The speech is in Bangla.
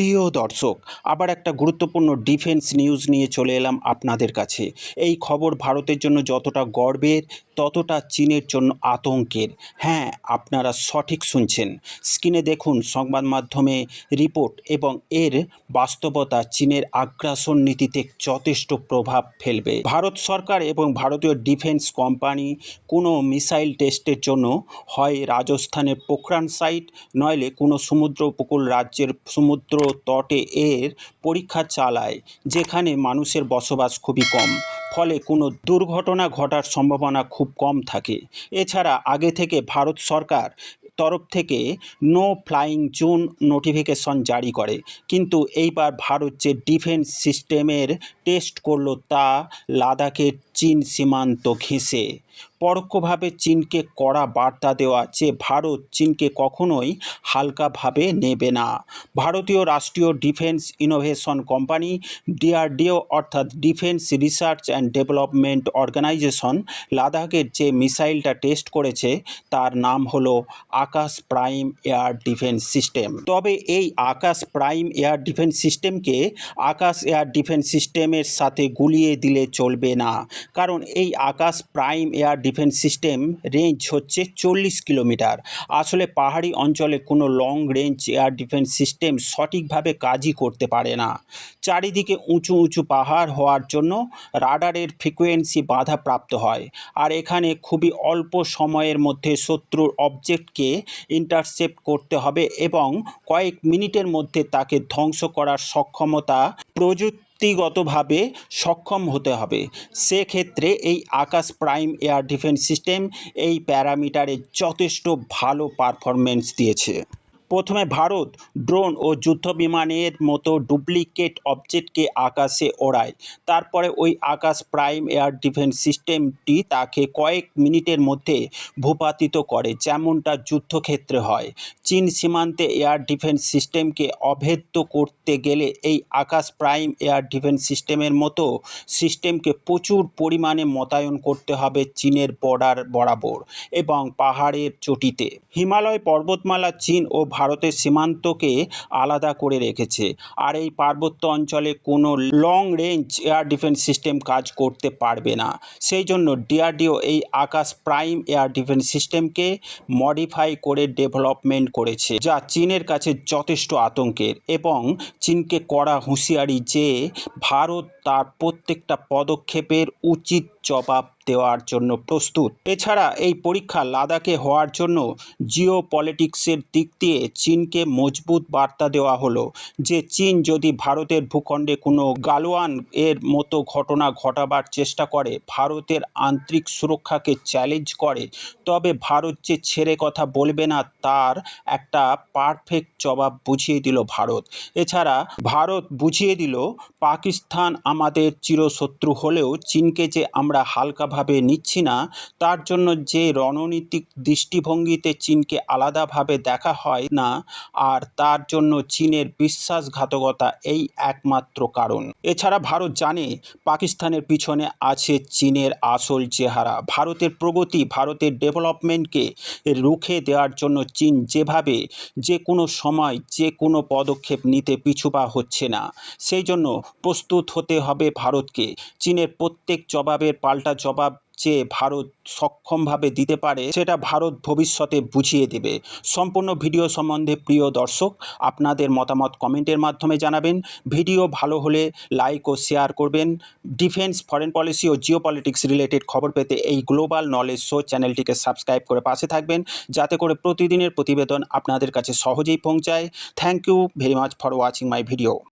প্রিয় দর্শক, আবার একটা গুরুত্বপূর্ণ ডিফেন্স নিউজ নিয়ে চলে এলাম আপনাদের কাছে। এই খবর ভারতের জন্য যতটা গর্বের, ততটা চীনের জন্য আতঙ্কের। হ্যাঁ আপনারা সঠিক শুনছেন। স্ক্রিনে দেখুন সংবাদ মাধ্যমে রিপোর্ট এবং এর বাস্তবতা চীনের আগ্রাসন নীতিতে যথেষ্ট প্রভাব ফেলবে। ভারত সরকার এবং ভারতীয় ডিফেন্স কোম্পানি কোনো মিসাইল টেস্টের জন্য হয় রাজস্থানের পোখরান সাইট নইলে কোনো সমুদ্র উপকূল রাজ্যের সমুদ্র তটে এর পরীক্ষা চালায়, যেখানে মানুষের বসবাস খুবই কম। ফলে কোনো দুর্ঘটনা ঘটার সম্ভাবনা খুব কম থাকে। এছাড়া আগে থেকে ভারত সরকার তরফ থেকে নো ফ্লাইং জোন নোটিফিকেশন জারি করে। কিন্তু এইবার ভারত যে ডিফেন্স সিস্টেমের টেস্ট করল তা লাদাখের চীন সীমান্ত ঘেঁষে। পরোক্ষভাবে চীনকে কড়া বার্তা দেওয়া যে ভারত চীনকে কখনোই হালকাভাবে নেবে না। ভারতীয় রাষ্ট্রীয় ডিফেন্স ইনোভেশন কোম্পানি ডিআরডিও অর্থাৎ defence research and development organisation লাদাখের যে মিসাইলটা টেস্ট করেছে তার নাম হলো Akash prime air defence system. তবে এই আকাশ প্রাইম এয়ার ডিফেন্স সিস্টেমকে আকাশ এয়ার ডিফেন্স সিস্টেমের সাথে গুলিয়ে দিলে চলবে না। কারণ এই Akash prime air defence system range হচ্ছে চল্লিশ কিলোমিটার। আসলে পাহাড়ি অঞ্চলে কোনো long range air defence system সঠিকভাবে কাজই করতে পারে না। চারিদিকে উঁচু উঁচু পাহাড় হওয়ার জন্য রাডারের ফ্রিকোয়েন্সি বাধাপ্রাপ্ত হয়। আর এখানে খুবই অল্প সময়ের মধ্যে শত্রুর অবজেক্টকে ইন্টারসেপ্ট করতে হবে এবং কয়েক মিনিটের মধ্যে তাকে ধ্বংস করার সক্ষমতা প্রযুক্তিগতভাবে সক্ষম হতে হবে। সেক্ষেত্রে এই Akash prime air defence system এই প্যারামিটারে যথেষ্ট ভালো পারফরমেন্স দিয়েছে। প্রথমে ভারত ড্রোন ও যুদ্ধ বিমানের মতো ডুপ্লিকেট অবজেক্টকে আকাশে ওড়ায়। তারপরে ওই আকাশ প্রাইম এয়ার ডিফেন্স সিস্টেমটি তাকে কয়েক মিনিটের মধ্যে ভূপাতিত করে, যেমনটা যুদ্ধক্ষেত্রে হয়। চীন সীমান্তে এয়ার ডিফেন্স সিস্টেমকে অভেদ্য করতে গেলে এই আকাশ প্রাইম এয়ার ডিফেন্স সিস্টেমের মতো সিস্টেমকে প্রচুর পরিমাণে মোতায়েন করতে হবে চীনের বর্ডার বরাবর এবং পাহাড়ের চটিতে। হিমালয় পর্বতমালা চীন ও ভারতের সীমান্তকে আলাদা করে রেখেছে। আর এই পার্বত্য অঞ্চলে কোনো long range air defence system কাজ করতে পারবে না। সেই জন্য ডিআরডিও এই আকাশ প্রাইম এয়ার ডিফেন্স সিস্টেমকে মডিফাই করে ডেভেলপমেন্ট করেছে, যা চীনের কাছে যথেষ্ট আতঙ্কের এবং চীনকে কড়া হুঁশিয়ারি যে ভারত তার প্রত্যেকটা পদক্ষেপের উচিত জবাব দেওয়ার জন্য প্রস্তুত। এছাড়া এই পরীক্ষা লাদাখে হওয়ার জন্য জিও পলিটিক্সের দিক দিয়ে চীনকে মজবুত বার্তা দেওয়া হলো যে চীন যদি ভারতের ভূখণ্ডে কোনো গালোয়ান এর মতো ঘটনা ঘটাবার চেষ্টা করে, ভারতের আন্তরিক সুরক্ষাকে চ্যালেঞ্জ করে, তবে ভারত যে ছেড়ে কথা বলবে না তার একটা পারফেক্ট জবাব বুঝিয়ে দিল ভারত। এছাড়া ভারত বুঝিয়ে দিল, পাকিস্তান আমাদের চিরশত্রু হলেও চীনকে যে আমরা হালকাভাবে নিচ্ছি না, তার জন্য যে রণনীতিক দৃষ্টিভঙ্গিতে চীনকে আলাদাভাবে দেখা হয় না, আর তার জন্য চীনের বিশ্বাসঘাতকতা এই একমাত্র কারণ। এছাড়া ভারত জানে পাকিস্তানের পিছনে আছে চীনের আসল চেহারা। ভারতের প্রগতি, ভারতের ডেভেলপমেন্টকে রুখে দেওয়ার জন্য চীন যেভাবে যে কোনো সময় যে কোনো পদক্ষেপ নিতে পিছুপা হচ্ছে না, সেই জন্য প্রস্তুত হতে হবে ভারতকে। চীনের প্রত্যেক জবাবের পাল্টা জবাব যে ভারত সক্ষমভাবে দিতে পারে, সেটা ভারত ভবিষ্যতে বুঝিয়ে দেবে। সম্পূর্ণ ভিডিও সম্বন্ধে প্রিয় দর্শক, আপনাদের মতামত কমেন্টের মাধ্যমে জানাবেন। ভিডিও ভালো হলে লাইক ও শেয়ার করবেন। ডিফেন্স, ফরেন পলিসি ও জিও পলিটিক্স রিলেটেড খবর পেতে এই গ্লোবাল নলেজ শো চ্যানেলটিকে সাবস্ক্রাইব করে পাশে থাকবেন। যাতে করে প্রতিদিনের প্রতিবেদন আপনাদের কাছে সহজেই পৌঁছায়। Thank you very much for watching my video.